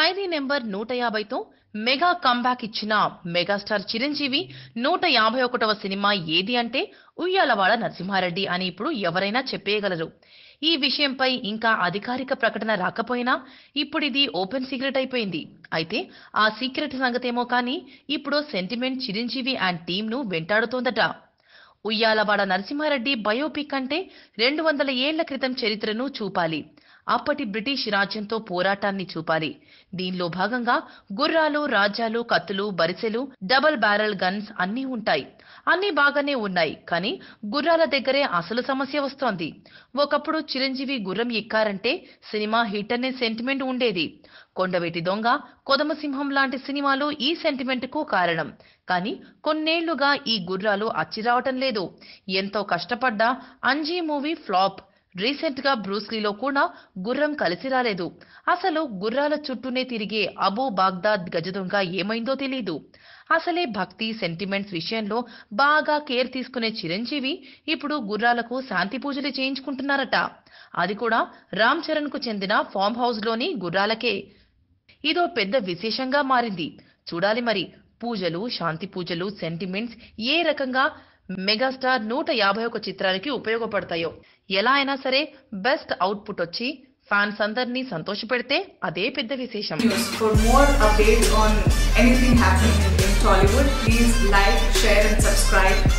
ఖైదీ number నూట యాభైతో mega comeback ఇచ్చిన మెగాస్టార్ చిరంజీవి నూట యాభై ఒకటవ సినిమా ఏది అంటే ఉయ్యాలవాడ నరసింహారెడ్డి అని ఇప్పుడు ఎవరైనా చెప్పేయగలరు. ఈ విషయంపై ఇంకా అధికారిక ప్రకటన రాకపోయినా ఇప్పుడు ఇది ఓపెన్ సీక్రెట్ అయిపోయింది. అయితే ఆ సీక్రెట్ సంగతేమో కానీ ఇప్పుడు సెంటిమెంట్ చిరంజీవి అండ్ టీంను వెంటాడుతోందట. ఉయ్యాలవాడ నరసింహారెడ్డి బయోపిక్ అంటే రెండు వందల ఏళ్ళ క్రితం చరిత్రను చూపాలి. అప్పటి బ్రిటిష్ రాజ్యంతో పోరాటాన్ని చూపాలి. దీనిలో భాగంగా గుర్రాలు రాజ్యాలు కత్తులు బరిసెలు డబల్ బ్యారెల్ గన్స్ అన్నీ ఉంటాయి. అన్నీ బాగానే ఉన్నాయి కానీ గుర్రాల దగ్గరే అసలు సమస్య వస్తోంది. ఒకప్పుడు చిరంజీవి గుర్రం ఎక్కారంటే సినిమా హిట్ అనే సెంటిమెంట్ ఉండేది. కొండవేటి దొంగ కొదమసింహం లాంటి సినిమాలు ఈ సెంటిమెంట్కు కారణం. కానీ కొన్నేళ్ళుగా ఈ గుర్రాలు అచ్చిరావటం లేదు. ఎంతో కష్టపడ్డా అంజీ మూవీ ఫ్లాప్. రీసెంట్గా బ్రూస్లీలో కూడా గుర్రం కలిసి రాలేదు. అసలు గుర్రాల చుట్టూనే తిరిగే అబూ బాగ్దాద్ గజదొంగ ఏమైందో తెలీదు. అసలే భక్తి సెంటిమెంట్స్ విషయంలో బాగా కేర్ తీసుకునే చిరంజీవి ఇప్పుడు గుర్రాలకు శాంతి పూజలు చేయించుకుంటున్నారట. అది కూడా రామ్ చరణ్కు చెందిన ఫామ్ హౌస్లోని గుర్రాలకే. ఇదో పెద్ద విశేషంగా మారింది. చూడాలి మరి పూజలు శాంతి పూజలు సెంటిమెంట్స్ ఏ రకంగా మెగాస్టార్ నూట యాభై ఒక చిత్రాలకి ఉపయోగపడతాయో. ఎలా అయినా సరే బెస్ట్ అవుట్పుట్ వచ్చి ఫ్యాన్స్ అందరినీ సంతోష పెడితే అదే పెద్ద విశేషం. For subscribe